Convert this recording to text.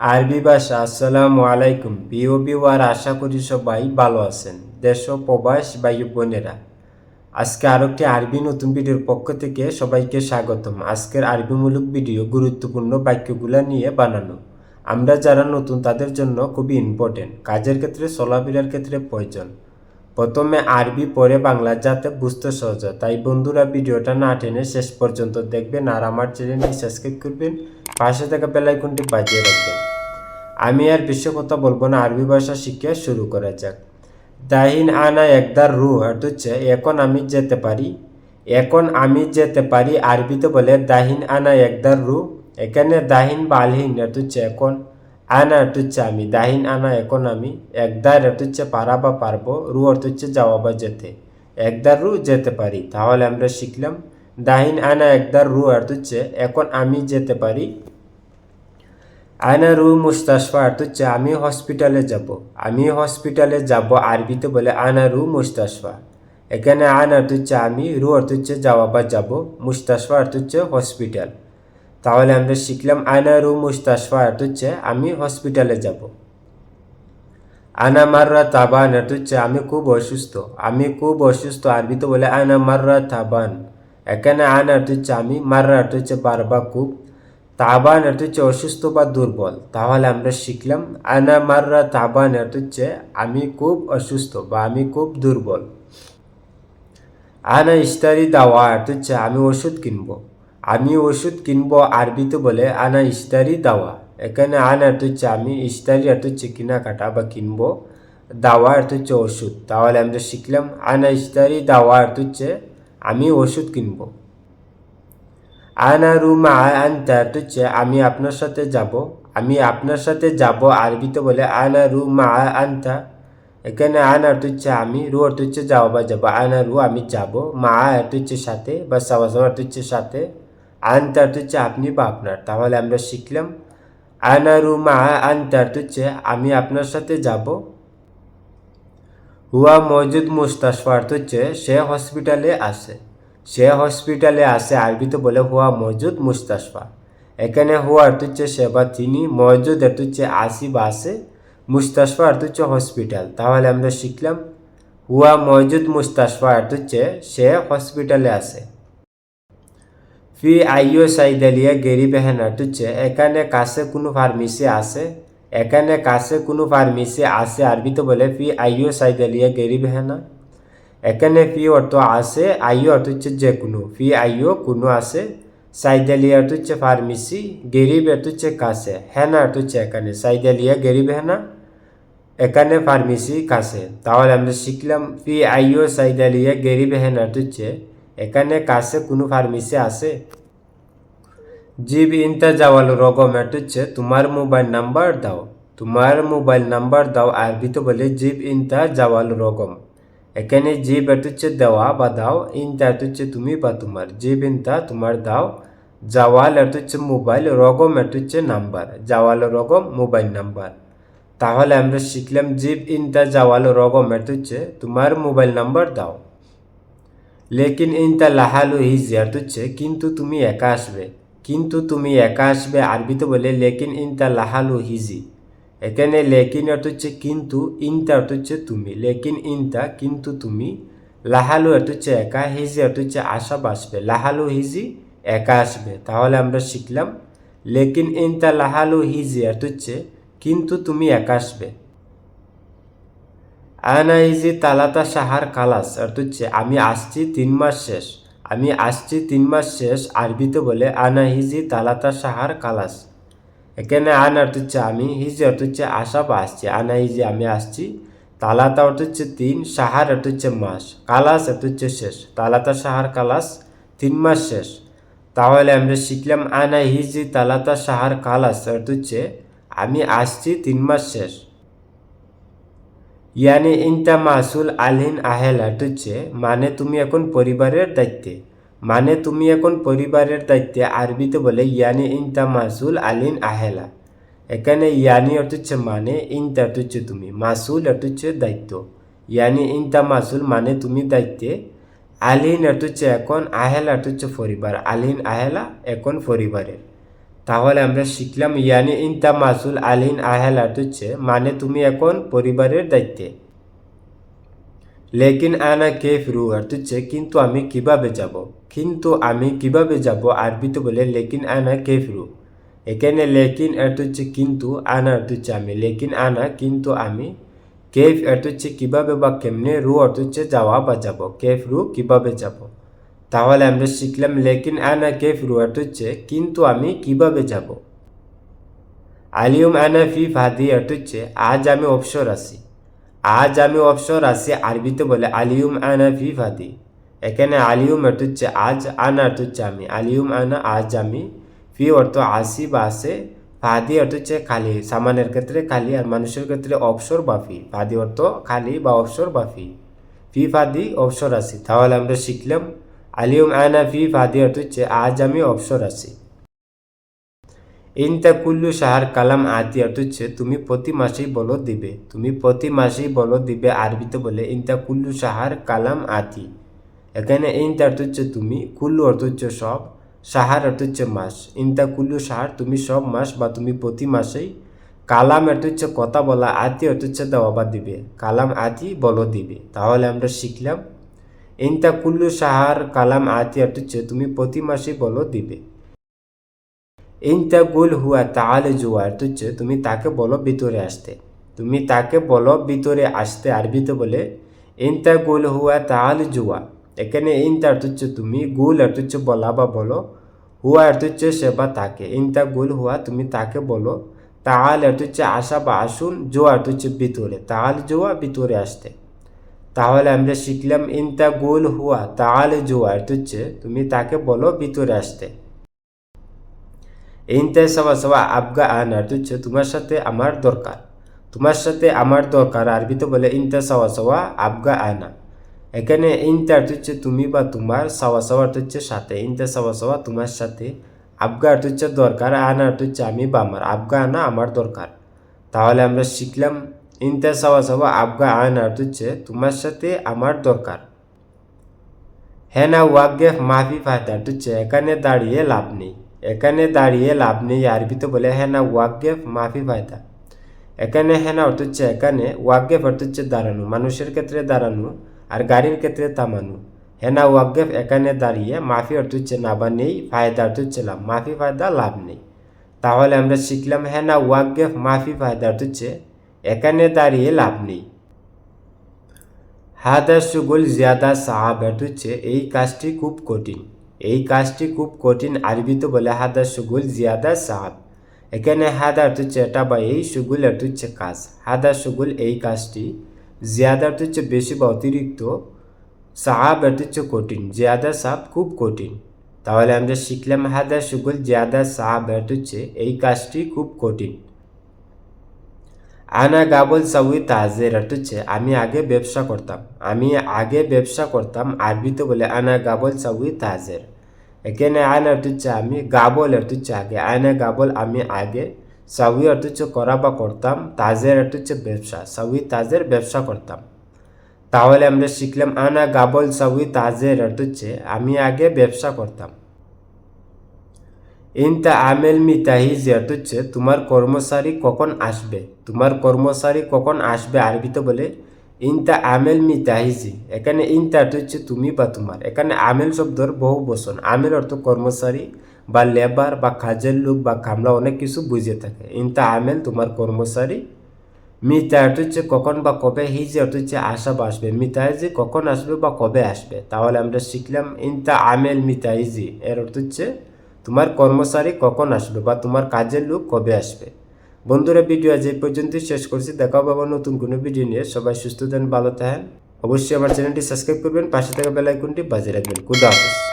আরবি ভাষা, আসসালামু আলাইকুম। প্রিয় বিওয়ার আশা করি সবাই ভালো আছেন। দেশ ও প্রবাস বায়ু বোনেরা, আজকে আরও একটি আরবি নতুন ভিডিওর পক্ষ থেকে সবাইকে স্বাগতম। আজকের আরবিমূলক ভিডিও গুরুত্বপূর্ণ বাক্যগুলা নিয়ে বানানো। আমরা যারা নতুন, তাদের জন্য খুবই ইম্পর্টেন্ট কাজের ক্ষেত্রে, চলাফেরার ক্ষেত্রে প্রয়োজন। প্রথমে আরবি পরে বাংলা যাতে বুঝতে সহজ তাই বন্ধুরা, ভিডিওটা না টেনে শেষ পর্যন্ত দেখবেন আর আমার চ্যানেলটি সাবস্ক্রাইব করবেন। পাশে থাকা বেলাইকনটি বাজিয়ে রাখবেন। আমি আর বেশি কথা বলব না, আরবি ভাষা শিখে শুরু করা যাক। দাহিন আনা একদার রু অর্থ হচ্ছে, এখন আমি যেতে পারি। এখন আমি যেতে পারি, আরবিতে বলে দাহিন আনা একদার রু এখানে দাহিন বা আলহিন অর্থ হচ্ছে এখন, আনা অর্থ হচ্ছে আমি। দাহিন আনা এখন আমি। একদার অর্থ হচ্ছে পারা বা পারব রু অর্থ হচ্ছে যাওয়া বা যেতে। একদার রু যেতে পারি, তাহলে আমরা শিখলাম। দাহিন আনা একদার রু অর্থ হচ্ছে, এখন আমি যেতে পারি। আনা রু মুস্তাশফা হচ্ছে আমি হসপিটালে যাব। আমি হসপিটালে যাব আরবিতে বলে আনা রু মুস্তাশফা। এখানে অর্থ হচ্ছে আমি রু অর্থ হচ্ছে যাওয়া বা যাব, মুস্তাশফা অর্থ হচ্ছে হসপিটাল। তাহলে আমরা শিখলাম আনা রু মুস্তাশফা অর্থ হচ্ছে আমি হসপিটালে যাব। আনা মাররা তাবান অর্থ হচ্ছে আমি খুব অসুস্থ। আমি খুব অসুস্থ আরবিতে বলে আনা মাররা তাবান। এখানে আন অর্থ হচ্ছে আমি মাররা অর্থ হচ্ছে বারবা খুব তাবান অর্থ হচ্ছে অসুস্থ বা দুর্বল। তাহলে আমরা শিখলাম, আনা মাররা তাবান অর্থ হচ্ছে, আমি খুব অসুস্থ বা আমি খুব দুর্বল। আনা ইস্তারি দাওয়া অর্থ হচ্ছে, আমি ওষুধ কিনবো। আমি ওষুধ কিনবো আরবিতে বলে, আনা ইস্তারি দাওয়া। এখানে আন অর্থ হচ্ছে, আমি ইস্তারি অর্থ হচ্ছে কেনাকাটা বা কিনবো। দাওয়া অর্থ হচ্ছে ওষুধ। তাহলে আমরা শিখলাম, আনা ইস্তারি দাওয়া অর্থ হচ্ছে, আমি ওষুধ কিনবো। আনা রুমা, আনতা হচ্ছে আমি আপনার সাথে যাব। আমি আপনার সাথে যাব আরবিতে বলে আনা রুমা, আনতা। এখানে আন হচ্ছে আমি, রু অর্থ হচ্ছে যাওয়া বা যাব। আনা রু আমি যাব, মা অর্থ হচ্ছে সাথে বা অর্থ হচ্ছে সাথে। আনতা হচ্ছে আপনি বা আপনার, তাহলে আমরা শিখলাম। আনা রু মা আনতা হচ্ছে আমি আপনার সাথে যাব। হুয়া মজুদ মুস্তাশফা অর্থ হচ্ছে সে হসপিটালে আসে সে হসপিটালে আসে আরবিতে বলে, হুয়া মজুদ মুস্তাশফা। এখানে, হুয়া অর্থ হচ্ছে সে বা তিনি, মজুদ অর্থ আসি বা আসে, মুস্তাশফা অর্থ হচ্ছে হসপিটাল। তাহলে আমরা শিখলাম, হুয়া মজুদ মুস্তাশফা অর্থ হচ্ছে সে হসপিটালে আসে। ফি আইও সাইদালিয়া গেরি বেহেন অর্থ হচ্ছে এখানে কাছে কোনো ফার্মেসি আছে এখানে কাছে কোনো ফার্মেসি আছে আরবিতে বলে, ফি আইও সাইদালিয়া গেরি বেহেনা এখানে ফি অর্থ আছে আইও অর্থ হচ্ছে যে কোনো। ফি আইও কোনো আছে। সাইদালিয়া অর্থ হচ্ছে ফার্মেসি, গেরিব অর্থ হচ্ছে কাছে। হেনা অর্থ হচ্ছে এখানে। সাইদালিয়া গেরিব, হেনা। এখানে ফার্মেসি কাছে। তাহলে আমরা শিখলাম ফি আইও সাইদালিয়া গেরিব, হেনা অর্থ হচ্ছে এখানে কাছে কোনো ফার্মেসি আছে। জিব ইনতা রকম অর্থ হচ্ছে তোমার মোবাইল নাম্বার দাও। তোমার মোবাইল নাম্বার দাও আরবিতে বলে জিব ইনতা জাওয়াল রকম। এখানে অর্থ হচ্ছে দেওয়া বা দাও অর্থ হচ্ছে তুমি বা তোমার। জিব ইনতা তোমার দাও। জাওয়াল হচ্ছে মোবাইল রগম হচ্ছে নাম্বার জাওয়াল রগম মোবাইল নাম্বার তাহলে আমরা শিখলাম জিব ইনতা জাওয়াল রগম হচ্ছে, তোমার মোবাইল নাম্বার দাও। লেকিন ইনতা লাহালু হিজি হচ্ছে, কিন্তু তুমি একা আসবে। কিন্তু তুমি একা আসবে, আরবিতে বলে লেকিন ইনতা লাহালু হিজি এখানে লেকিন অর্থ হচ্ছে কিন্তু, ইনতা অর্থ হচ্ছে তুমি। লেকিন, ইনতা, কিন্তু তুমি। লাহালু অর্থ হচ্ছে একা, হিজি অর্থ হচ্ছে আশা আসবে লাহালু, হিজি, একা আসবে। তাহলে আমরা শিখলাম, লেকিন, ইনতা, লাহালু, হিজি অর্থ হচ্ছে কিন্তু তুমি একা আসবে। আনা ইজি তালাতা, সাহার, কালাস অর্থ হচ্ছে আমি আসছি তিন মাস শেষ। আমি আসছি তিন মাস শেষ, আরবিতে বলে আনা, হিজি, তালাতা, সাহার, কালাস। এখানে আন অর্থ হচ্ছে আমি হিজি অর্থ হচ্ছে আসা বা আসছি, আনা হিজি আমি আসছি, তালাতা অর্থ হচ্ছে তিন, সাহার অর্থ হচ্ছে মাস, কালাস অর্থ হচ্ছে শেষ, তালাতা, সাহার, কালাস, তিন মাস শেষ। তাহলে আমরা শিখলাম আনা হিজি তালাতা, সাহার, কালাস অর্থ হচ্ছে আমি আসছি তিন মাস শেষ। ইয়ানি ইনতা মাসুল আলহিন আহেল অর্থ হচ্ছে মানে তুমি এখন পরিবারের দায়িত্বে। মানে তুমি এখন পরিবারের দায়িত্বে আরবিতে বলে ইয়ানি ইনতা মাসুল আলিন আহেলা। এখানে ইয়ানি অর্থ হচ্ছে মানে ইনতা অর্থ হচ্ছে তুমি, মাসুল অর্থ হচ্ছে দায়িত্ব। ইয়ানি ইনতা মাসুল মানে তুমি দায়িত্বে। আলিন অর্থ হচ্ছে এখন, আহেলা অর্থ হচ্ছে পরিবার। আলিন আহেলা, এখন পরিবারের। তাহলে আমরা শিখলাম ইয়ানি ইনতা মাসুল আলিন আহেলা অর্থ হচ্ছে মানে তুমি এখন পরিবারের দায়িত্বে। লেকিন আনা কেফ রু অর্থ কিন্তু আমি কীভাবে যাব? কিন্তু আমি কীভাবে যাব আরবিতে বলে লেকিন আনা কেফ রু। এখানে লেকিন অর্থ হচ্ছে কিন্তু আনা অর্থ হচ্ছে আমি, লেকিন আনা কিন্তু আমি। কেফ অর্থ হচ্ছে কীভাবে বা কেমনে রু অর্থ হচ্ছে যাওয়া বা যাব, কেফ রু কীভাবে যাব? তাহলে আমরা শিখলাম লেকিন আনা কেফ রু অর্থ হচ্ছে কিন্তু আমি কীভাবে যাব। আলিউম আনা ফি ফাদি অর্থ হচ্ছে আজ আমি অবসর আছি। আজ আমি অবসর আছি আরবিতে বলে আলিউম আনা ফি ফাদি। এখানে আলিউম অর্থ হচ্ছে আজ আনা অর্থ হচ্ছে আমি। আলিউম আনা আজ আমি। ফি অর্থ আসি বা আসে। ফাদি অর্থ হচ্ছে খালি। সামানের ক্ষেত্রে খালি আর মানুষের ক্ষেত্রে অবসর বা ফি। ফাদি অর্থ খালি বা অবসর বা ফি। ফি ফাদি, অবসর আছি তাহলে আমরা শিখলাম আলিউম আনা ফি ফাদি অর্থ হচ্ছে আজ আমি অবসর আছি। ইনতা কুল্লু সাহার কালাম আতি অর্থ হচ্ছে তুমি প্রতি মাসেই বলো দিবে। তুমি প্রতি মাসেই বলো দিবে আরবিতে বলে ইনতা কুল্লু সাহার কালাম আতি। এখানে ইনতা অর্থ হচ্ছে তুমি, কুল্লু অর্থ হচ্ছে সব সাহার অর্থ হচ্ছে মাস। ইনতা কুল্লু সাহার তুমি সব মাস বা তুমি প্রতি মাসেই কালাম অর্থ হচ্ছে কথা বলা আতি অর্থ হচ্ছে দেওয়া বা দিবে। কালাম আতি বলো দিবে। তাহলে আমরা শিখলাম, ইনতা কুল্লু সাহার কালাম আতি অর্থ হচ্ছে তুমি প্রতি মাসেই বলো দিবে। ইনতা গুল হুয়া তাহলে জুয়া অর্থ হচ্ছে তুমি তাকে বলো ভিতরে আসতে। তুমি তাকে বলো ভিতরে আসতে আরবিতে বলে ইনতা গুল হুয়া তাহলে জুয়া এখানে ইনতা অর্থ হচ্ছে তুমি গুল আর হচ্ছে বলা বা বলো, হুয়া অর্থ হচ্ছে সে বা তাকে ইনতা গুল হুয়া তুমি তাকে বলো তাহলে অর্থ হচ্ছে আসা বা আসুন জোয়া অর্থ হচ্ছে ভিতরে তাহলে জোয়া ভিতরে আসতে। তাহলে আমরা শিখলাম ইনতা গুল হুয়া তাহলে জোয়া অর্থ হচ্ছে তুমি তাকে বলো ভিতরে আসতে। ইনতে সবা সবা আবগা আন অর্থ হচ্ছে তোমার সাথে আমার দরকার। তোমার সাথে আমার দরকার আরবিতে বলে ইনতে সওয়া সওয়া আবগা আনা এখানে ইনতে অর্থ হচ্ছে তুমি বা তোমার সওয়া অর্থ হচ্ছে সাথে ইনতে সওয়া সওয়া তোমার সাথে। আবগা হচ্ছে দরকার আনা অর্থ হচ্ছে আমি বা আমার, আবগা আনা আমার দরকার। তাহলে আমরা শিখলাম ইনতে সওয়া সওয়া আবগা আনা অর্থ হচ্ছে তোমার সাথে আমার দরকার। হ্যাঁ না ওয়াগেফ মাফি ফায়দা হচ্ছে, এখানে দাঁড়িয়ে লাভ নেই। এখানে দাঁড়িয়ে লাভ নেই আরবিতে বলে হ্যাঁ না ওয়াকগেফ মাফি ফায়দা। এখানে হ্যাঁ না, অর্থ হচ্ছে, এখানে ওয়াকগেফ অর্থ হচ্ছে দাঁড়ানো, মানুষের ক্ষেত্রে দাঁড়ানো আর গাড়ির ক্ষেত্রে থামানো। হ্যাঁ না ওয়াকগেফ এখানে দাঁড়িয়ে মাফি অর্থ হচ্ছে না বা নেই, ফায়দা অর্থ হচ্ছে লাভ মাফি ফায়দা, লাভ নেই। তাহলে আমরা শিখলাম হ্যাঁ না ওয়াকগেফ মাফি ফায়দা অর্থ হচ্ছে এখানে দাঁড়িয়ে লাভ নেই। হাদা সুগুল জিয়াদা সাহাব, অর্থ হচ্ছে, এই কাজটি খুব কঠিন। এই কাজটি খুব কঠিন আরবিতে বলে হাদা সুগুল জিয়াদা সাহাব। এখানে হাদা অর্থ হচ্ছে এটা বা এই সুগুল অর্থ হচ্ছে কাজ। হাদা সুগুল এই কাজটি জিয়াদা অর্থ হচ্ছে বেশি বা অতিরিক্ত সাহাব অর্থ হচ্ছে কঠিন। জিয়াদা সাহাব খুব কঠিন। তাহলে আমরা শিখলাম হাদা সুগুল, জিয়াদা সাহাব অর্থ হচ্ছে এই কাজটি খুব কঠিন। আনা গাবল সাউই তাজের হচ্ছে আমি আগে ব্যবসা করতাম। আমি আগে ব্যবসা করতাম আরবিতে বলে আনা গাবল সাউই তাজের এখানে আনা হচ্ছে আমি গাবল হচ্ছে আগে। আনা গাবল আমি আগে সাউই হচ্ছে করা বা করতাম তাজের হচ্ছে ব্যবসা সাউই তাজের ব্যবসা করতাম। তাহলে আমরা শিখলাম আনা গাবল সাউই তাজের হচ্ছে আমি আগে ব্যবসা করতাম। ইনতা আমেল মিতাহিজ অর্থ হচ্ছে, তোমার কর্মচারী কখন আসবে? তোমার কর্মচারী কখন আসবে আরবিতে বলে? ইনতা আমেল মিতাহিজি এখানে ইনতা অর্থ হচ্ছে তুমি বা তোমার। এখানে আমেল শব্দর বহু বচন। আমেল অর্থ কর্মচারী বা লেবার বা কাজের লোক বা কামলা অনেক কিছু বুঝে থাকে। ইনতা আমেল, তোমার কর্মচারী? মিতা হচ্ছে কখন বা কবে হিজি হচ্ছে আসা বা আসবে। মিতাইজি কখন আসবে বা কবে আসবে? তাহলে আমরা শিখলাম ইনতা আমেল মিতাইজি এর অর্থ হচ্ছে তোমার কর্মচারী কখন আসবে বা তোমার কাজের লোক কবে আসবে? বন্ধুরা, ভিডিও আজ এই পর্যন্তই শেষ করছি। দেখা আবার নতুন কোনো ভিডিও নিয়ে। সবাই সুস্থ থাকেন, ভালো থাকেন। অবশ্যই আমার চ্যানেলটি সাবস্ক্রাইব করবেন, পাশে থাকা বেলাইকনটি বাজিয়ে রাখবেন। খুদা হাফেজ।